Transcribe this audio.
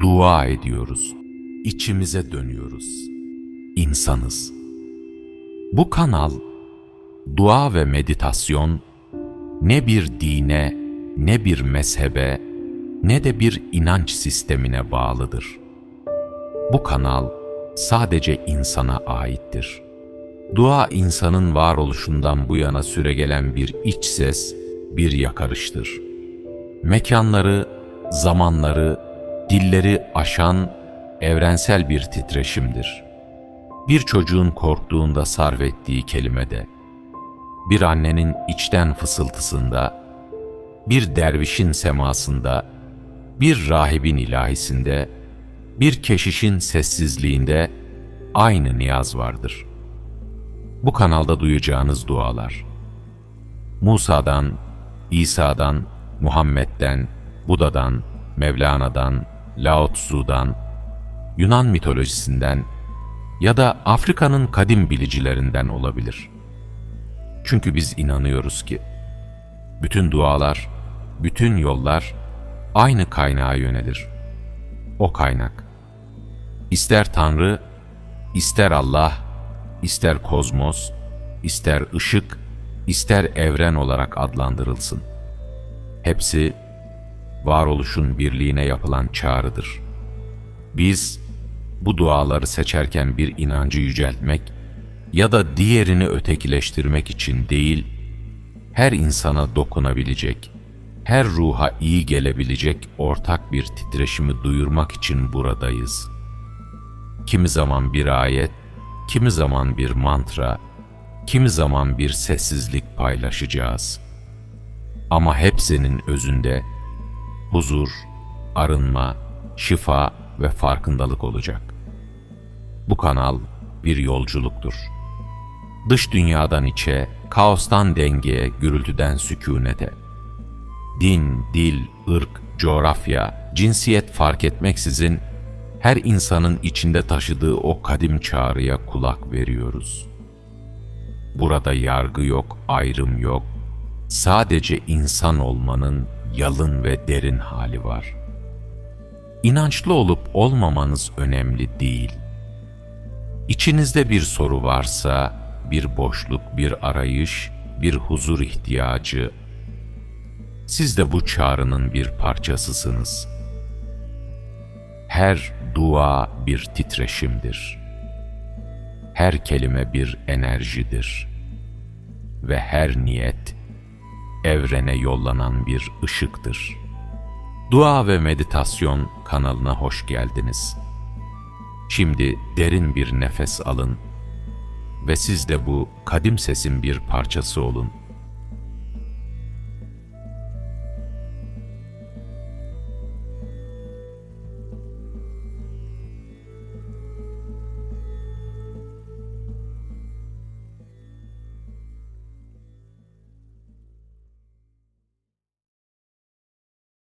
dua ediyoruz. İçimize dönüyoruz. İnsanız. Bu kanal dua ve meditasyon ne bir dine, ne bir mezhebe, ne de bir inanç sistemine bağlıdır. Bu kanal sadece insana aittir. Dua insanın varoluşundan bu yana süregelen bir iç ses, bir yakarıştır. Mekanları, zamanları, dilleri aşan evrensel bir titreşimdir. Bir çocuğun korktuğunda sarf ettiği kelimede, bir annenin içten fısıltısında, bir dervişin semasında, bir rahibin ilahisinde, bir keşişin sessizliğinde aynı niyaz vardır. Bu kanalda duyacağınız dualar, Musa'dan, İsa'dan, Muhammed'den, Buda'dan, Mevlana'dan, Lao Tzu'dan, Yunan mitolojisinden ya da Afrika'nın kadim bilicilerinden olabilir. Çünkü biz inanıyoruz ki bütün dualar, bütün yollar aynı kaynağa yönelir. O kaynak. İster Tanrı, ister Allah, ister kozmos, ister ışık, ister evren olarak adlandırılsın. Hepsi varoluşun birliğine yapılan çağrıdır. Biz bu duaları seçerken bir inancı yüceltmek ya da diğerini ötekileştirmek için değil, her insana dokunabilecek, her ruha iyi gelebilecek ortak bir titreşimi duyurmak için buradayız. Kimi zaman bir ayet, kimi zaman bir mantra, kimi zaman bir sessizlik paylaşacağız. Ama hepsinin özünde huzur, arınma, şifa ve farkındalık olacak. Bu kanal bir yolculuktur. Dış dünyadan içe, kaostan dengeye, gürültüden sükunete. Din, dil, ırk, coğrafya, cinsiyet fark etmeksizin her insanın içinde taşıdığı o kadim çağrıya kulak veriyoruz. Burada yargı yok, ayrım yok. Sadece insan olmanın yalın ve derin hali var. İnançlı olup olmamanız önemli değil. İçinizde bir soru varsa, bir boşluk, bir arayış, bir huzur ihtiyacı, siz de bu çağrının bir parçasısınız. Her dua bir titreşimdir. Her kelime bir enerjidir. Ve her niyet evrene yollanan bir ışıktır. Dua ve Meditasyon kanalına hoş geldiniz. Şimdi derin bir nefes alın ve siz de bu kadim sesin bir parçası olun.